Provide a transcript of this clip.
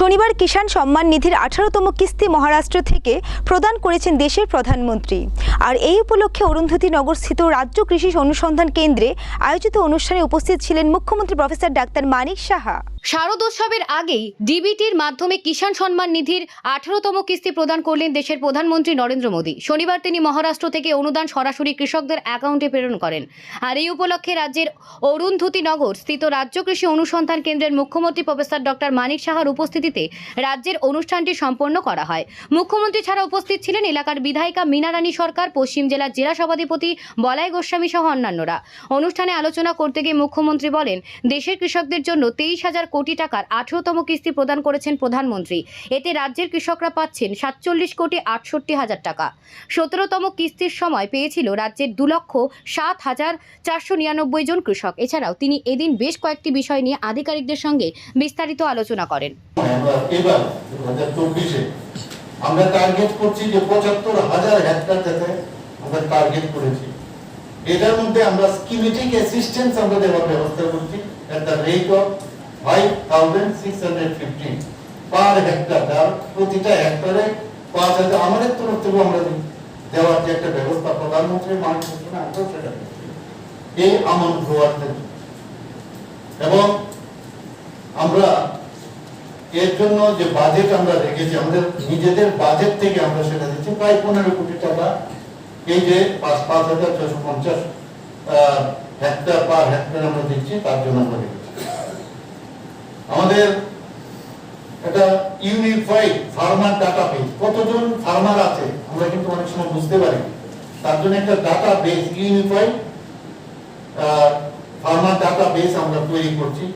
শনিবার কিষাণ সম্মান নিধির আঠারোতম কিস্তি মহারাষ্ট্র থেকে প্রদান করেছেন দেশের প্রধানমন্ত্রী। আর এই উপলক্ষে অরুন্ধতী নগরস্থিত রাজ্য কৃষি অনুসন্ধান কেন্দ্রে আয়োজিত অনুষ্ঠানে উপস্থিত ছিলেন মুখ্যমন্ত্রী প্রফেসর ডাক্তার মানিক সাহা। শারদোৎসবের আগেই ডিবিটির মাধ্যমে কিষাণ সম্মান নিধির আঠারোতম কিস্তি প্রদান করলেন দেশের প্রধানমন্ত্রী নরেন্দ্র মোদী। শনিবার তিনি মহারাষ্ট্র থেকে অনুদান সরাসরি কৃষকদের অ্যাকাউন্টে প্রেরণ করেন। আর এই উপলক্ষে রাজ্যের অরুন্ধতী নগর স্থিত রাজ্য কৃষি অনুসন্ধান কেন্দ্রের মুখ্যমন্ত্রী প্রফেসর ডক্টর মানিক সাহার উপস্থিতিতে রাজ্যের অনুষ্ঠানটি সম্পন্ন করা হয়। মুখ্যমন্ত্রী ছাড়া উপস্থিত ছিলেন এলাকার বিধায়িকা মীনারানী সরকার, পশ্চিম জেলার জেলা সভাধিপতি বলাই গোস্বামী সহ অন্যান্যরা। অনুষ্ঠানে আলোচনা করতে গিয়ে মুখ্যমন্ত্রী বলেন, দেশের কৃষকদের জন্য তেইশ হাজার কোটি টাকার আঠেরোতম কিস্তি প্রদান করেছেন প্রধানমন্ত্রী। এতে রাজ্যের কৃষকরা পাচ্ছেন সাতচল্লিশ কোটি আটষট্টি হাজার টাকা। সতেরোতম কিস্তির সময় পেয়েছিল রাজ্যের দু লক্ষ সাত হাজার চারশো নিরানব্বই জন কৃষক। এছাড়াও তিনি এদিন বেশ কয়েকটি বিষয় নিয়ে আধিকারিকদের সঙ্গে বিস্তারিত আলোচনা করেন। আমরা এবার দু হাজার চব্বিশে আমরা টার্গেট করছি যে পঁচাত্তর হাজার হেক্টর যাতে আমরা টার্গেট করেছি। এটার মধ্যে আমরা স্কিমেটিক অ্যাসিস্ট্যান্স আমরা দেওয়ার ব্যবস্থা করছি। At the rate of five thousand six hundred fifteen per hectare তার প্রতিটা হেক্টরে পাঁচ হাজার। আমাদের তরফ থেকে আমরা। দেওয়ার যে একটা ব্যবস্থা প্রধানমন্ত্রীর মান ঘোষণা আমরাও সেটা এই আমন গ্রোয়ার এবং আমরা এর জন্য যে বাজেট আমরা রেখেছি, আমাদের নিজেদের বাজেট থেকে আমরা সেটা দিচ্ছি, প্রায় পনেরো কোটি টাকা। এই যে পাঁচ পাঁচ হাজার ছশো পঞ্চাশ হেক্টর পার হেক্টর আমরা দিচ্ছি, তার জন্য আমরা রেখেছি। আমাদের একটা ইউনিফাইড ফার্মার ডাটা বেস কতজন ফার্মার আছে, আমরা কিন্তু অনেক সময় বুঝতে পারি তার জন্য একটা data base unified farmer data base আমরা তৈরি করছি।